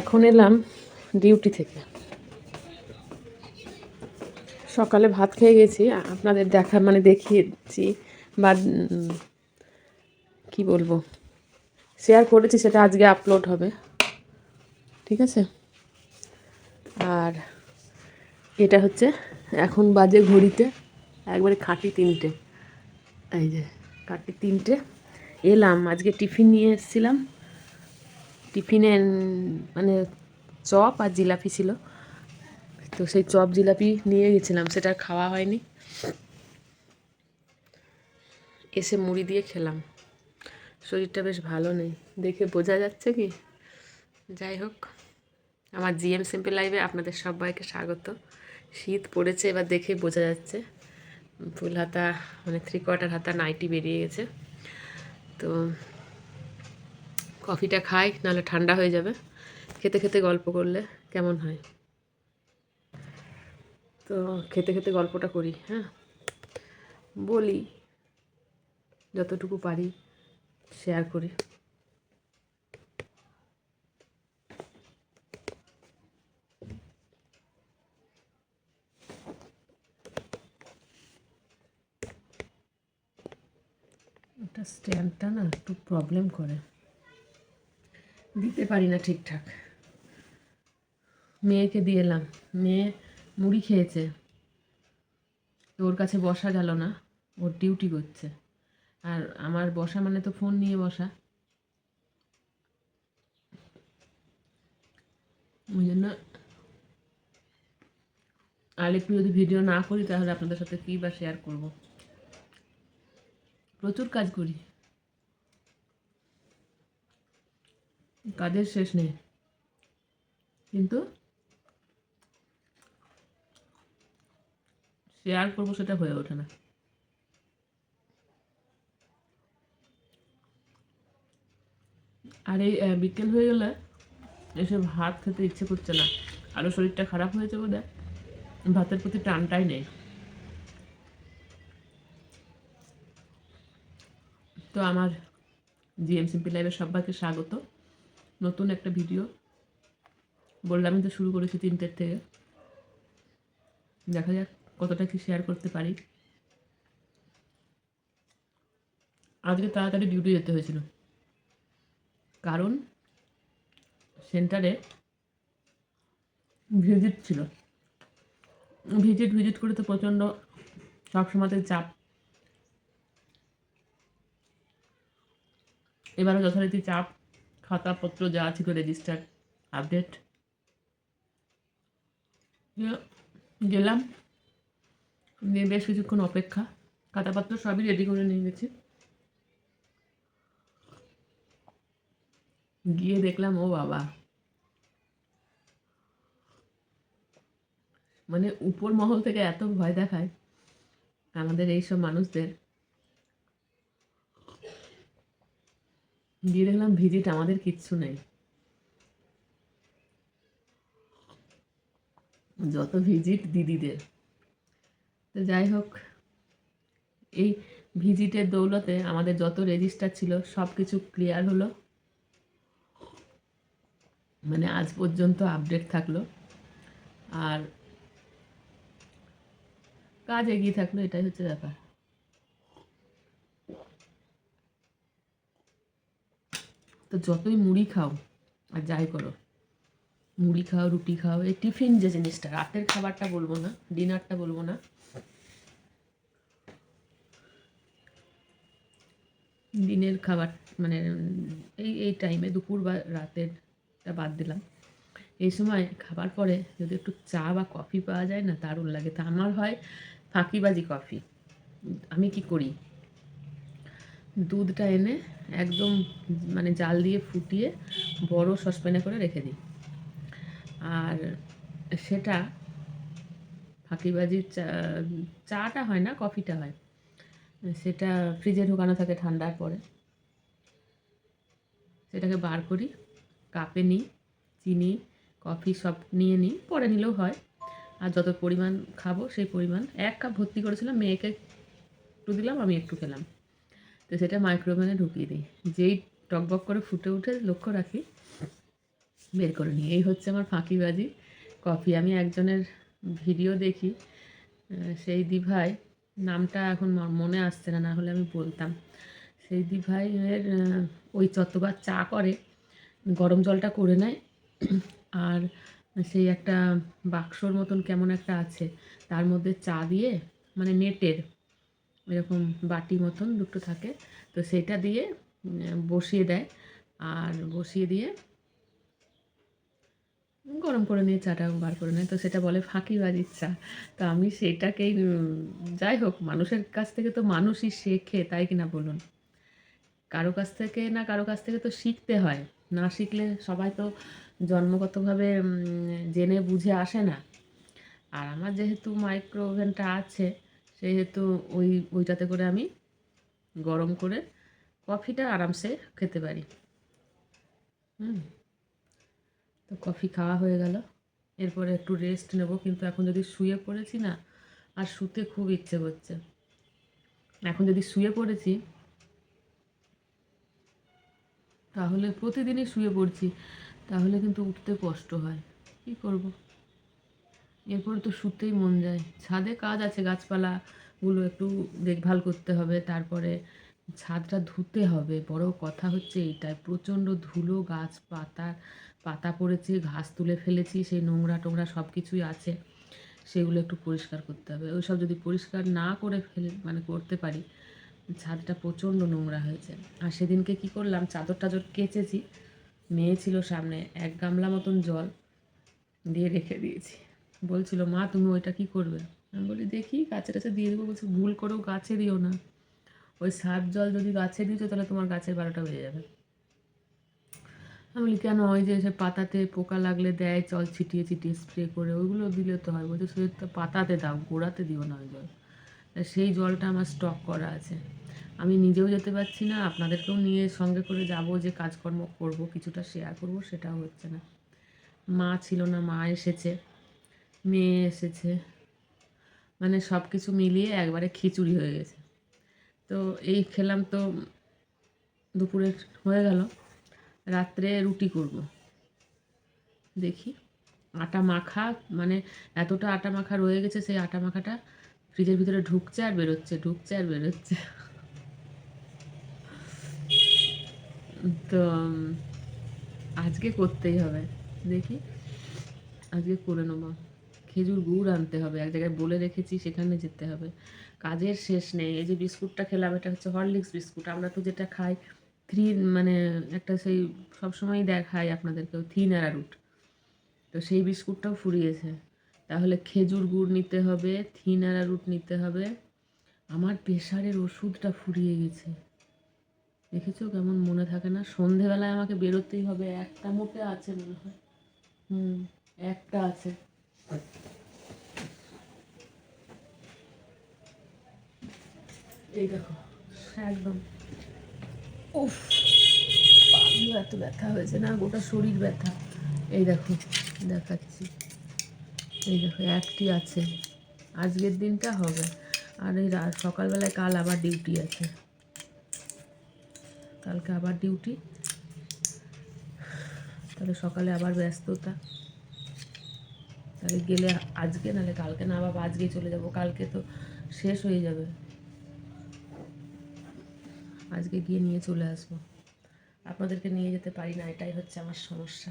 এখন এলাম ডিউটি থেকে। সকালে ভাত খেয়ে গেছি আপনাদের দেখা মানে দেখিয়েছি বা কি বলব শেয়ার করেছি, সেটা আজকে আপলোড হবে। ঠিক আছে? আর এটা হচ্ছে এখন বাজে ঘড়িতে, একবারে খাঁটি তিনটে। এই যে, খাঁটি তিনটে। এলাম, আজকে টিফিন নিয়ে এসেছিলাম। টিফিনে মানে চপ আর জিলাপি ছিল। তো সেই চপ, জিলাপি নিয়ে গেছিলাম, সেটা খাওয়া হয়নি। এসে মুড়ি দিয়ে খেলাম। শরীরটা বেশ ভালো নেই। দেখে বোঝা যাচ্ছে কি? যাই হোক, আমার জিএম সিম্পল লাইভে আপনাদের সবাইকে স্বাগত। শীত পড়েছে, এবার দেখে বোঝা যাচ্ছে। ফুল হাতা মানে থ্রি কোয়ার্টার হাতা নাইটি বেরিয়ে গেছে। তো কফিটা খাই, নাহলে ঠান্ডা হয়ে যাবে। খেতে খেতে গল্প করলে কেমন হয়? তো খেতে খেতে গল্পটা করি হ্যাঁ? বলি, যতটুকু পারি শেয়ার করি। ওটা স্ট্যান্ডটা না একটু প্রবলেম করে। দিতে পারি না ঠিকঠাক। মেয়েকে দিয়ে এলাম। মেয়ে মুড়ি খেয়েছে। তো ওর কাছে বসা গেল না। ওর ডিউটি করছে। আর আমার বসা মানে তো ফোন নিয়ে বসা। ওই জন্য আর একটু যদি ভিডিও না করি, তাহলে আপনাদের সাথে কী বা শেয়ার করব? প্রচুর কাজ করি। কাজের শেষ নেই। কিন্তু শেয়ার করব সেটা হয়ে ওঠে না। আর এই বিকেল হয়ে গেলে এসব ভাত খেতে ইচ্ছে করছে না। আরও শরীরটা খারাপ হয়েছে বোধ ভাতের প্রতি টানটাই নেই। তো আমার জিএমসিপি লাইভে সবাইকে স্বাগত। নতুন একটা ভিডিও। বললামই তো শুরু করেছি তিনটের থেকে। দেখা যাক কতটা কি শেয়ার করতে পারি। আজকে তাড়াতাড়ি ডিউটি যেতে হয়েছিল। কারণ সেন্টারে ভিজিট ছিল। ভিজিট ভিজিট করে তো প্রচণ্ড সবসময়তে চাপ। এবারও যথারীতি চাপ। খাতাপত্র যা ছিল রেজিস্টার আপডেট গেলাম। দিয়ে বেশ কিছুক্ষণ অপেক্ষা। খাতাপত্র সবই রেডি করে নিয়ে গেছি। গিয়ে দেখলাম, ও বাবা। মানে উপর মহল থেকে এত ভয় দেখায় আমাদের এইসব মানুষদের। দিয়ে দেখলাম ভিজিট আমাদের কিচ্ছু নেই। যত ভিজিট দিদিদের। তো যাই হোক, এই ভিজিটের দৌলতে আমাদের যত রেজিস্টার ছিল সব কিছু ক্লিয়ার হলো। মানে আজ পর্যন্ত আপডেট থাকল। আর কাজ এগিয়ে থাকল, এটাই হচ্ছে ব্যাপার। তো যতই মুড়ি খাও, আর যাই করো, মুড়ি খাও, রুটি খাও, এই টিফিন যে জিনিসটা, রাতের খাবারটা বলব না, ডিনারটা বলব না। দিনের খাবার মানে এই এই টাইমে দুপুর বা রাতেরটা বাদ দিলাম। এই সময় খাবার পরে যদি একটু চা বা কফি পাওয়া যায় না, দারুণ লাগে। তা আমার হয় ফাঁকিবাজি কফি। আমি কি করি? দুধটা এনে একদম মানে জাল দিয়ে ফুটিয়ে বড় সসপ্যানে করে রেখে দিই। আর সেটা ফাঁকিবাজির চা, চাটা হয় না, কফিটা হয়। সেটা ফ্রিজে ঢোকানো থাকে ঠান্ডার পরে। সেটাকে বার করি, কাপে নিই, চিনি, কফি সব নিয়ে নিই, পরে নিলেও হয়। আর যত পরিমাণ খাব সেই পরিমাণ। এক কাপ ভর্তি করেছিলাম, মেয়েকে একটু দিলাম, আমি একটু খেলাম। তো সেটা মাইক্রোওভেনে ঢুকিয়ে দিই। যেই টকবক করে ফুটে উঠে লক্ষ্য রাখি, বের করে নিই। এই হচ্ছে আমার ফাঁকিবাজি কফি, আমি একজনের ভিডিও দেখি সেই দিভাই, নামটা এখন মনে আসছে না না হলে আমি বলতাম। সেই দিভাইয়ের ওই চত্ববার চা করে, গরম জলটা করে নেয়। আর সেই একটা বাক্সর মতন কেমন একটা আছে, তার মধ্যে চা দিয়ে মানে নেটের এরকম বাটি মতন দুটো থাকে, তো সেটা দিয়ে বসিয়ে দেয়। আর বসিয়ে দিয়ে গরম করে নিয়ে, চাটা বার করে নেয়। তো সেটা বলে ফাঁকিবাজির চা। তো আমি সেটাকেই যাই হোক, মানুষের কাছ থেকে তো মানুষই শেখে, তাই কিনা বলুন? কারও কাছ থেকে না কারও কাছ থেকে তো শিখতে হয়। না শিখলে সবাই তো জন্মগতভাবে জেনে বুঝে আসে না। আর আমার যেহেতু মাইক্রো ওভেনটা আছে সেহেতু ওই, ওইটাতে করে আমি গরম করে কফিটা আরামসে খেতে পারি। হুম। তো কফি খাওয়া হয়ে গেল। এরপরে একটু রেস্ট নেব, কিন্তু এখন যদি শুয়ে পড়েছি না, আর শুতে খুব ইচ্ছে করছে। এখন যদি শুয়ে পড়েছি, তাহলে প্রতিদিনই শুয়ে পড়ছি, তাহলে কিন্তু উঠতে কষ্ট হয়। কী করব? এরপরে তো শুতেই মন যায়। ছাদে কাজ আছে, গাছপালাগুলো একটু দেখভাল করতে হবে, তারপরে ছাদটা ধুতে হবে। বড় কথা হচ্ছে এইটাই, প্রচণ্ড ধুলো, গাছ পাতা পাতা পড়েছে, ঘাস তুলে ফেলেছি, সেই নোংরা টোংরা সব কিছুই আছে, সেগুলো একটু পরিষ্কার করতে হবে। ওইসব যদি পরিষ্কার না করে ফেলে মানে করতে পারি, ছাদটা প্রচণ্ড নোংরা হয়েছে। আর সেদিনকে কি করলাম, চাদর টাদর কেচেছি, মেয়ে ছিল সামনে, এক গামলা মতন জল দিয়ে রেখে দিয়েছি। বলছিল, মা, তুমি ওইটা কি করবে? আমি বলি, দেখি, গাছে টাছে দিয়ে দেবো। বলছি, ভুল করেও গাছে দিও না। ওই সার জল যদি গাছে দিয়েছ, তাহলে তোমার গাছের বারোটা বেজে যাবে। আমি বলি, কেন? ওই যে সে পাতাতে পোকা লাগলে দেয়, জল ছিটিয়ে ছিটিয়ে স্প্রে করে, ওইগুলো দিলে তো হয়। বলছে সে তো পাতাতে দাও, গোড়াতে দিও না ওই জল। সেই জলটা আমার স্টক করা আছে। আমি নিজেও যেতে পারছি না, আপনাদেরকেও নিয়ে সঙ্গে করে যাব যে কাজকর্ম করব, কিছুটা শেয়ার করব, সেটাও হচ্ছে না। মা ছিল না, মা এসেছে। মেয়ে এসেছে। মানে সব কিছু মিলিয়ে একবারে খিচুড়ি হয়ে গেছে। তো এই খেলাম তো দুপুরে হয়ে গেল। রাত্রে রুটি করব। দেখি। আটা মাখা মানে এতটা আটা মাখা রয়ে গেছে সেই আটা মাখাটা ফ্রিজের ভিতরে ঢুকছে আর বেরোচ্ছে, ঢুকছে আর বেরোচ্ছে। তো, আজকে করতেই হবে। দেখি। আজকে করে নেব। খেজুর গুড় আনতে হবে। এক জায়গায় বলে রেখেছি, সেখানে যেতে হবে। কাজের শেষ নেই। এই যে বিস্কুটটা খেলাম, এটা হচ্ছে হরলিক্স বিস্কুট। আমরা তো যেটা খাই থ্রি মানে একটা সেই সবসময়ই দেখাই আপনাদেরকেও থিন অ্যারারুট তো সেই বিস্কুটটাও ফুরিয়েছে। তাহলে খেজুর গুড় নিতে হবে থিন অ্যারারুট নিতে হবে। আমার প্রেশারের ওষুধটা ফুরিয়ে গেছে। দেখেছ কেমন মনে থাকে না? সন্ধেবেলায় আমাকে বেরোতেই হবে। একটা মোটে আছে মনে হয়। হুম, একটা আছে। এই দেখো, একদম। উফ, পাগুলো এত ব্যথা হয়েছে না, গোটা শরীর ব্যথা। এই দেখো, দেখাচ্ছি। এই দেখো, একটি আছে। আজকের দিনটা হবে। আর এই সকালবেলায় কাল আবার ডিউটি আছে। কালকে আবার ডিউটি। তাহলে সকালে আবার ব্যস্ততা। তাহলে গেলে আজকে, নাহলে কালকে না আবার আজকেই চলে যাব। কালকে তো শেষ হয়ে যাবে। আজকে গিয়ে নিয়ে চলে আসব। আপনাদেরকে নিয়ে যেতে পারি না, এটাই হচ্ছে আমার সমস্যা।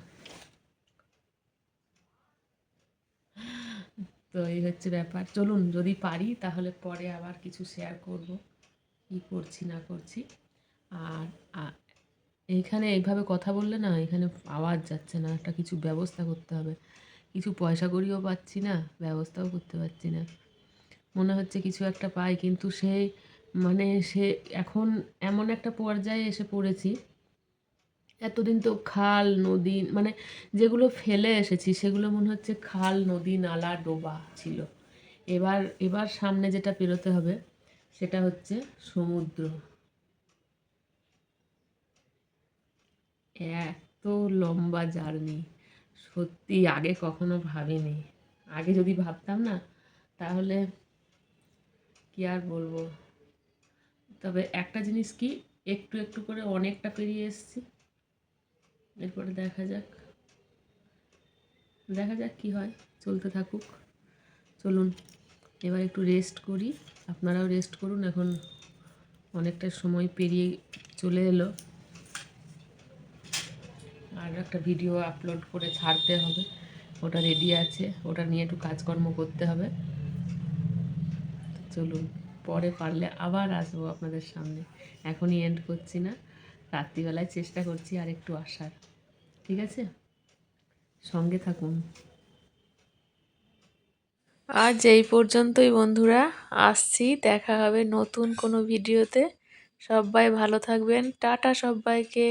তো এই হচ্ছে ব্যাপার। চলুন, যদি পারি তাহলে পরে আবার কিছু শেয়ার করব, কি করছি না করছি। আর এইখানে এইভাবে কথা বললে না, এখানে আওয়াজ যাচ্ছে না, একটা কিছু ব্যবস্থা করতে হবে। কিছু পয়সা করিও পাচ্ছি না, ব্যবস্থাও করতে পারছি না। মনে হচ্ছে কিছু একটা পাই, কিন্তু সেই মানে সে এখন এমন একটা পর্যায়ে এসে পড়েছি। এতদিন তো খাল, নদী মানে যেগুলো ফেলে এসেছি, সেগুলো মনে হচ্ছে খাল, নদী, নালা, ডোবা ছিল। এবার এবার সামনে যেটা পেরোতে হবে, সেটা হচ্ছে সমুদ্র। এত লম্বা জার্নি, সত্যি আগে কখনো ভাবিনি। আগে যদি ভাবতাম না, তাহলে কি আর বলব? তবে একটা জিনিস কি, একটু একটু করে অনেকটা পেরিয়ে এসেছি। এরপরে দেখা যাক। দেখা যাক কি হয়। চলতে থাকুক। চলুন, এবার একটু রেস্ট করি। আপনারাও রেস্ট করুন। এখন অনেকটা সময় পেরিয়ে চলে এলো। আর একটা ভিডিও আপলোড করে ছাড়তে হবে। ওটা রেডি আছে। ওটা নিয়ে একটু কাজকর্ম করতে হবে। চলুন। পরে পারলে আবার আসব আপনাদের সামনে। এখনই এন্ড করছি না। রাত্রিবেলায় চেষ্টা করছি আর একটু আসার। ঠিক আছে? সঙ্গে থাকুন। আজ এই পর্যন্তই বন্ধুরা। আসছি, দেখা হবে নতুন কোনো ভিডিওতে। সবাই ভালো থাকবেন। টাটা সবাইকে।